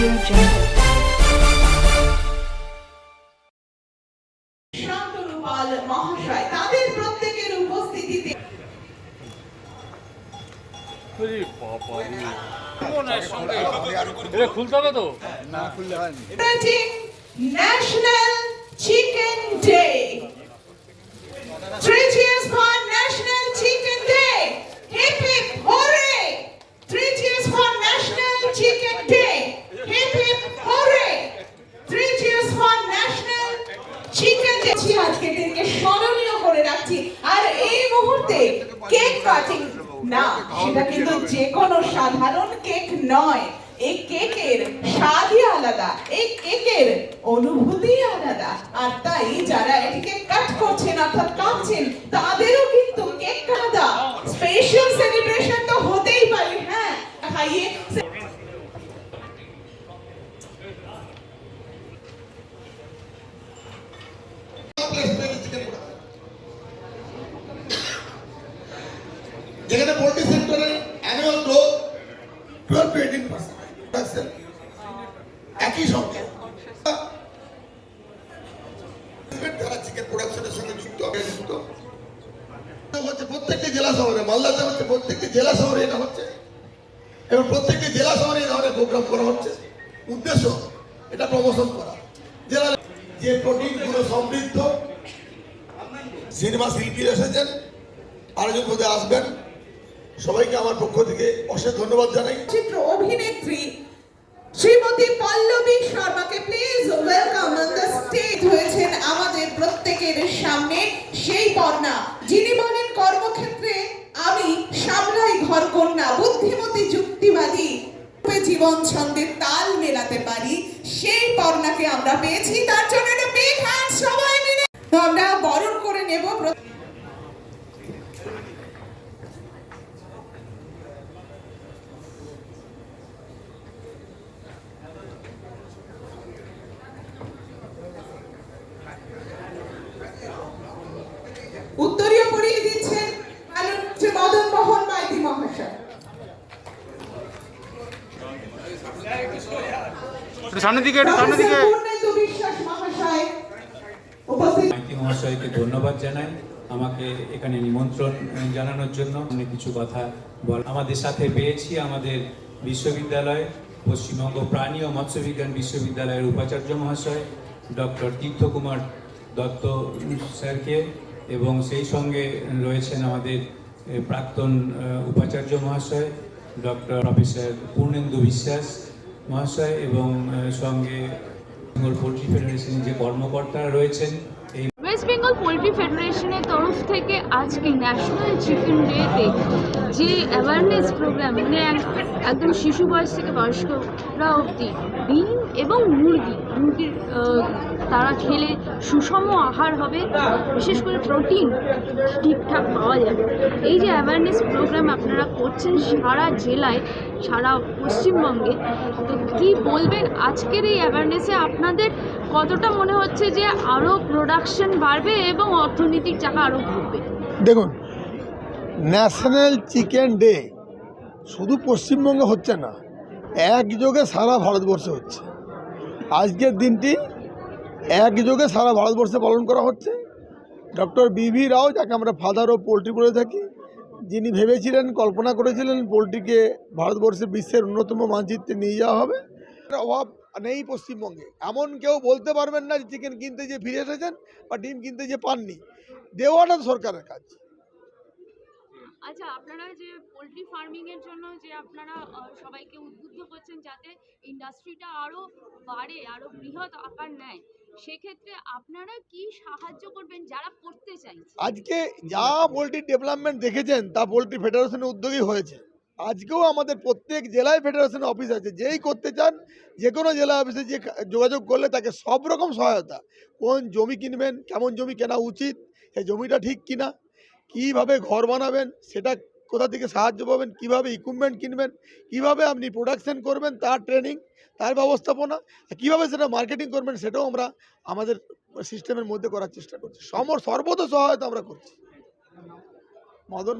Audio Jungle. তো National Chicken Day. Three cake cutting না, সেটা কিন্তু যে কোনো সাধারণ কেক নয়। এই কেকের স্বাদই আলাদা, এই কেকের অনুভূতি আলাদা। আর তাই যারা এটিকে কাট করছেন, অর্থাৎ কাটছেন তাদেরও কিন্তু কেক আলাদা স্পেশাল সেলিব্রেশন তো হতেই পারে হ্যাঁ খাইয়ে যেখানে পোল্ট্রি সেক্টরের annual growth twelve to eighteen একই সঙ্গে প্রোডাকশনের সঙ্গে যুক্ত যুক্ত। হচ্ছে প্রত্যেকটি জেলা শহরে প্রত্যেকটি জেলা শহরে এটা হচ্ছে। প্রত্যেকটি জেলা প্রোগ্রাম করা হচ্ছে। উদ্দেশ্য, এটা যে প্রোটিনগুলো সমৃদ্ধ, সিনেমা এসেছেন, আরেকজন আসবেন। সবাইকে আমার পক্ষ থেকে অশেষ ধন্যবাদ জানাই। চিত্র অভিনেত্রী Shrimati Pallavi শর্মাকে please welcome on the stage হয়েছেন আমাদের প্রত্যেকের সামনে সেই কন্যা যিনি বলেন, কর্মক্ষেত্রে আমি সামলাই ঘর কন্যা, বুদ্ধিমতী, যুক্তিবাদী জীবন ছন্দের তাল মেলাতে পারি। সেই পর্ণাকে আমরা পেয়েছি। তার জন্য একটা বিগ হ্যান্ড সবাই মিলে। আমরা সামনের দিকে একটু সামনের দিকে। মহাশয়কে ধন্যবাদ জানাই আমাকে এখানে নিমন্ত্রণ জানানোর জন্য। আমি কিছু কথা বল আমাদের সাথে পেয়েছি আমাদের বিশ্ববিদ্যালয় পশ্চিমবঙ্গ প্রাণী ও মৎস্যবিজ্ঞান বিশ্ববিদ্যালয়ের উপাচার্য মহাশয় ডক্টর তীর্থকুমার দত্ত স্যারকে এবং সেই সঙ্গে রয়েছেন আমাদের প্রাক্তন উপাচার্য মহাশয় ডক্টর প্রফেসর পূর্ণেন্দু বিশ্বাস। মহাশয় এবং সঙ্গে বেঙ্গল পোলট্রি ফেডারেশনের যে কর্মকর্তারা রয়েছেন ওয়েস্ট বেঙ্গল পোলট্রি ফেডারেশনের তরফ থেকে আজকে ন্যাশনাল চিকেন ডেতে যে অ্যাওয়ারনেস প্রোগ্রাম মানে এক- একদম শিশু বয়স থেকে বয়স্করা অবধি ডিম এবং মুরগি। মুরগির তারা খেলে সুষম আহার হবে, বিশেষ করে প্রোটিন ঠিকঠাক পাওয়া যাবে। এই যে অ্যাওয়ারনেস প্রোগ্রাম আপনারা করছেন সারা জেলায়, সারা পশ্চিমবঙ্গে, তো কী বলবেন? আজকের এই অ্যাওয়ারনেসে আপনাদের কতটা মনে হচ্ছে যে আরও প্রোডাকশন বাড়বে এবং অর্থনীতির চাকা আরও ঘুরবে? দেখুন ন্যাশনাল চিকেন ডে শুধু পশ্চিমবঙ্গে হচ্ছে না, একযোগে সারা ভারতবর্ষে হচ্ছে। আজকের দিনটি একযোগে সারা ভারতবর্ষে পালন করা হচ্ছে। ডক্টর বিভি রাও, যাকে আমরা ফাদার অফ পোলট্রি বলে থাকি, যিনি ভেবেছিলেন, কল্পনা করেছিলেন পোলট্রিকে ভারতবর্ষে বিশ্বের অন্যতম মানচিত্রে নিয়ে যাওয়া হবে। অভাব নেই পশ্চিমবঙ্গে। এমন কেউ বলতে পারবেন না যে চিকেন কিনতে যে ফিরে এসেছেন বা ডিম কিনতে যে পাননি। দেওয়াটা সরকারের কাজ। আচ্ছা আপনারা যে পোলট্রি ফার্মিংয়ের জন্য যে আপনারা সবাইকে উদ্বুদ্ধ করছেন যাতে ইন্ডাস্ট্রিটা আরও বাড়ে আরও বৃহৎ আকার নেয়, সেক্ষেত্রে আপনারা কি সাহায্য করবেন যারা করতে চাইছে? আজকে যা পোলট্রি ডেভেলপমেন্ট দেখেছেন, তা পোলট্রি ফেডারেশনের উদ্যোগেই হয়েছে। আজকেও আমাদের প্রত্যেক জেলায় ফেডারেশন অফিস আছে, যেই করতে চান যে কোনো জেলা অফিসে যে যোগাযোগ করলে তাকে সব রকম সহায়তা। কোন জমি কিনবেন, কেমন জমি কেনা উচিত, সেই জমিটা ঠিক কিনা কীভাবে ঘর বানাবেন, সেটা কোথা থেকে সাহায্য পাবেন, কীভাবে ইকুইপমেন্ট কিনবেন, কীভাবে আপনি প্রোডাকশন করবেন, তার ট্রেনিং তার ব্যবস্থাপনা কীভাবে সেটা মার্কেটিং করবেন, সেটাও আমরা আমাদের সিস্টেমের মধ্যে করার চেষ্টা করছি। সম সর্বত সহায়তা আমরা করছি। মদন